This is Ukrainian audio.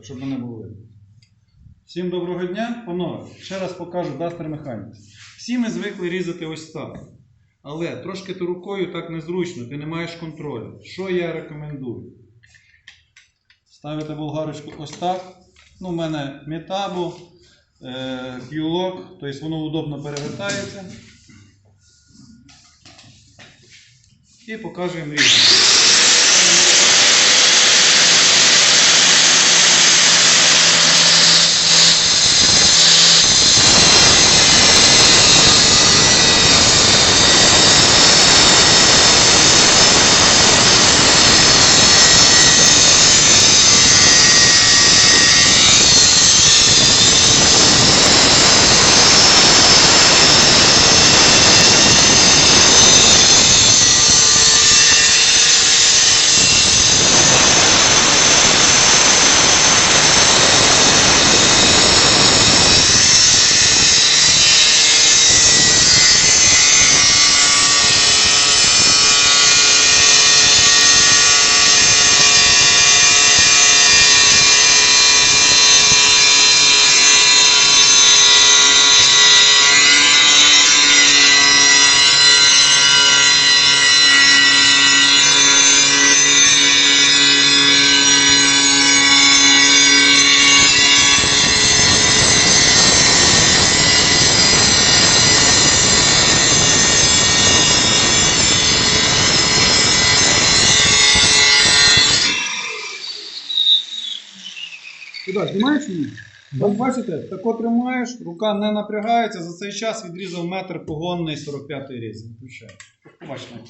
Щоб мене було видно. Всім доброго дня, панове. Ще раз покажу Duster Mechanics. Всі ми звикли різати ось так. Але трошки то рукою так незручно, ти не маєш контролю. Що я рекомендую? Ставите болгарочку ось так. Ну, у мене метабу, е, тобто воно удобно перевертається. І покажемо різницю. Куди, знімаєш її? Ось бачите, тако тримаєш, рука не напрягається, за цей час відрізав метр погонний 45-й різ. Побачимо.